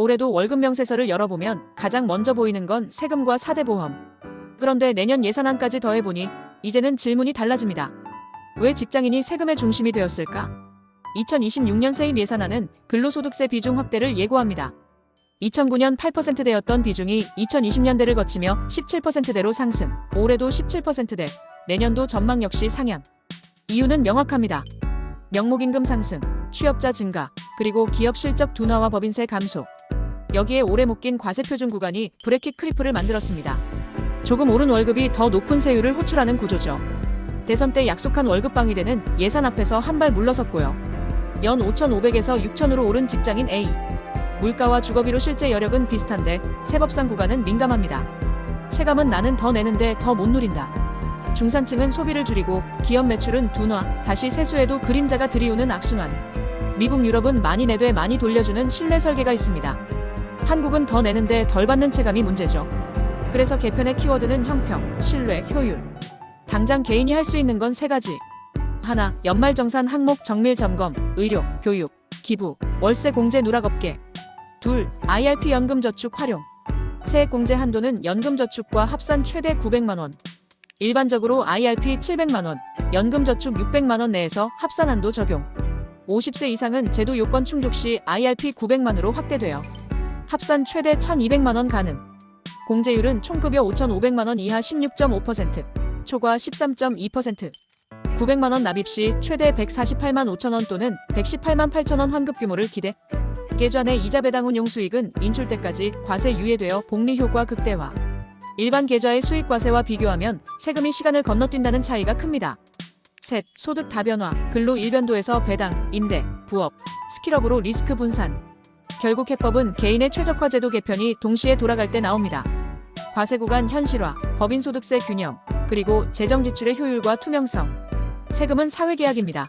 올해도 월급 명세서를 열어보면 가장 먼저 보이는 건 세금과 사대보험. 그런데 내년 예산안까지 더해보니 이제는 질문이 달라집니다. 왜 직장인이 세금의 중심이 되었을까? 2026년 세임 예산안은 근로소득세 비중 확대를 예고합니다. 2009년 8%대였던 비중이 2020년대를 거치며 17%대로 상승, 올해도 17%대, 내년도 전망 역시 상향. 이유는 명확합니다. 명목임금 상승, 취업자 증가, 그리고 기업 실적 둔화와 법인세 감소. 여기에 오래 묶인 과세표준 구간이 브레킷 크리프를 만들었습니다. 조금 오른 월급이 더 높은 세율을 호출하는 구조죠. 대선 때 약속한 월급 방위대는 예산 앞에서 한 발 물러섰고요. 연 5,500에서 6,000으로 오른 직장인 A. 물가와 주거비로 실제 여력은 비슷한데 세법상 구간은 민감합니다. 체감은 나는 더 내는데 더 못 누린다. 중산층은 소비를 줄이고 기업 매출은 둔화, 다시 세수에도 그림자가 들이우는 악순환. 미국 유럽은 많이 내되 많이 돌려주는 신뢰 설계가 있습니다. 한국은 더 내는데 덜 받는 체감이 문제죠. 그래서 개편의 키워드는 형평, 신뢰, 효율. 당장 개인이 할 수 있는 건 세 가지. 하나, 연말정산 항목 정밀 점검, 의료, 교육, 기부, 월세 공제 누락업계. 둘, IRP 연금저축 활용. 세액 공제 한도는 연금저축과 합산 최대 900만원. 일반적으로 IRP 700만원, 연금저축 600만원 내에서 합산 한도 적용. 50세 이상은 제도 요건 충족 시 IRP 900만으로 확대되어 합산 최대 1200만원 가능. 공제율은 총급여 5,500만원 이하 16.5%, 초과 13.2%. 900만원 납입 시 최대 148만 5천원 또는 118만 8천원 환급 규모를 기대. 계좌 내 이자 배당 운용 수익은 인출 때까지 과세 유예되어 복리 효과 극대화. 일반 계좌의 수익 과세와 비교하면 세금이 시간을 건너뛴다는 차이가 큽니다. 셋, 소득 다변화, 근로 일변도에서 배당, 임대, 부업, 스킬업으로 리스크 분산. 결국 해법은 개인의 최적화 제도 개편이 동시에 돌아갈 때 나옵니다. 과세 구간 현실화, 법인 소득세 균형, 그리고 재정 지출의 효율과 투명성. 세금은 사회 계약입니다.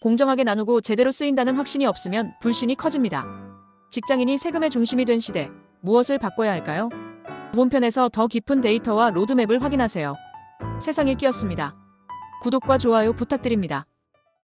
공정하게 나누고 제대로 쓰인다는 확신이 없으면 불신이 커집니다. 직장인이 세금의 중심이 된 시대, 무엇을 바꿔야 할까요? 본편에서 더 깊은 데이터와 로드맵을 확인하세요. 세상 읽기였습니다. 구독과 좋아요 부탁드립니다.